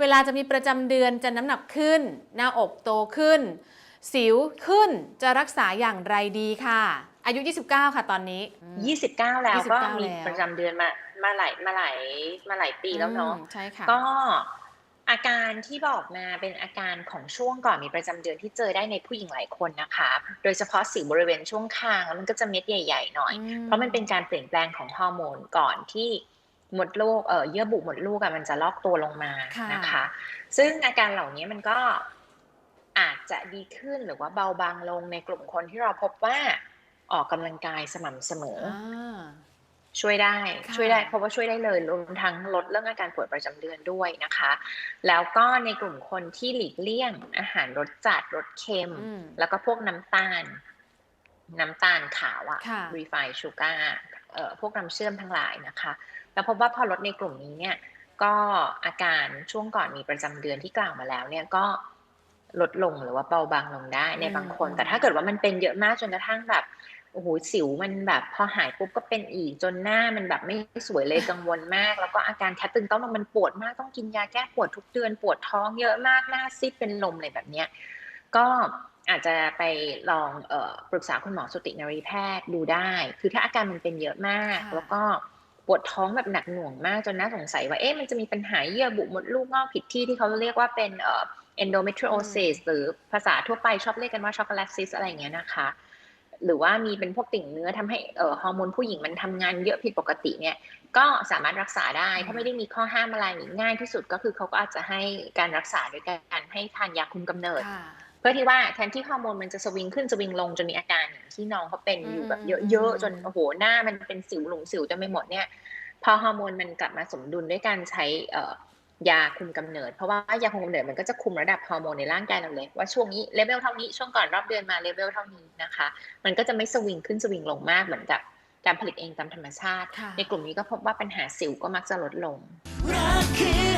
เวลาจะมีประจำเดือนจะน้ำหนักขึ้น หน้าอกโตขึ้น สิวขึ้นจะรักษาอย่างไรดีค่ะ อายุ 29 ค่ะตอนนี้อืม29 แล้วก็29มีแล้วประจำเดือนมามาหลายมาหลายมาหลายปีแล้วเนาะอืมใช่ค่ะก็อาการที่บอกมาเป็นอาการของช่วงก่อนมีประจำเดือนที่เจอได้ในผู้หญิงหลายคนนะคะ โดยเฉพาะสิวบริเวณช่วงคางแล้วมันก็จะเม็ดใหญ่ ๆ หน่อยอืมเพราะมันเป็นการเปลี่ยนแปลงของฮอร์โมนก่อนที่ มดลูกเอ่อเยื่อบุมดลูกอะมันจะลอกตัวลงมาค่ะนะคะ ซึ่งอาการเหล่านี้มันก็อาจจะดีขึ้นหรือว่าเบาบางลงในกลุ่มคนที่เราพบว่าออกกำลังกายสม่ำเสมออ่าช่วยได้ค่ะช่วยได้เพราะว่าช่วยได้เลยรวมทั้งลดเรื่องอาการปวดประจำเดือนด้วยนะคะ แล้วก็ในกลุ่มคนที่หลีกเลี่ยง อาหารรสจัดรสเค็มอืมแล้วก็พวกน้ำตาล น้ำตาลขาวอะค่ะ refined sugar เอ่อ พวกน้ำเชื่อมทั้งหลายนะคะ แล้วพบว่าพอลดในกลุ่มนี้เนี่ยก็อาการช่วงก่อนมีประจำเดือนที่กล่าวมาแล้วเนี่ยก็ลดลงหรือว่าเบาบางลงได้ในบางคนอืมแต่ถ้าเกิดว่ามันเป็นเยอะมากจนกระทั่งแบบโอ้โหสิวมันแบบพอหายปุ๊บก็เป็นอีกจนหน้ามันแบบไม่สวยเลยกังวลมาก แล้วก็อาการแคตึงต้องมันปวดมากต้องกินยาแก้ปวดทุกเดือนปวดท้องเยอะมากหน้าซีดเป็นลมอะไรแบบเนี้ยก็ อาจจะไปลองเอ่อปรึกษาคุณหมอสุตินรีแพทย์ดูได้ คือถ้าอาการมันเป็นเยอะมากค่ะแล้วก็ปวดท้องแบบหนักหน่วงมากจนน่าสงสัยว่าเอ๊ะมันจะมีปัญหาเยื่อบุมดลูกงอกผิดที่ที่เขาเรียกว่าเป็นเอ่อ endometriosis หรือภาษาทั่วไปชอบเรียกกันว่าช็อกโกแลตซิสอะไรอย่างเงี้ยนะคะ หรือว่ามีเป็นพวกติ่งเนื้อทำให้เอ่อฮอร์โมนผู้หญิงมันทำงานเยอะผิดปกติเนี่ยก็สามารถรักษาได้ถ้าไม่ได้มีข้อห้ามอะไรง่ายที่สุดก็คือเขาก็อาจจะให้การรักษาโดยการให้ทานยาคุมกำเนิดค่ะเพื่อที่ว่าแทนที่ฮอร์โมนมันจะสวิงขึ้นสวิงลงจนมีอาการอย่างที่น้องเขาเป็นอยู่แบบอืมเยอะๆจนโอ้โหหน้ามันเป็นสิวหลงสิวจนไม่หมดเนี่ยพอฮอร์โมนมันกลับมาสมดุลด้วยการใช้เอ่อยาคุมกำเนิด เพราะว่ายาคุมกำเนิดมันก็จะคุมระดับฮอร์โมนในร่างกายเราเลย ว่าช่วงนี้เลเวลเท่านี้ช่วงก่อนรอบเดือนมาเลเวลเท่านี้นะคะ มันก็จะไม่สวิงขึ้นสวิงลงมากเหมือนกับการผลิตเองตามธรรมชาติค่ะในกลุ่มนี้ก็พบว่าปัญหาสิวก็มักจะลดลงรักคือ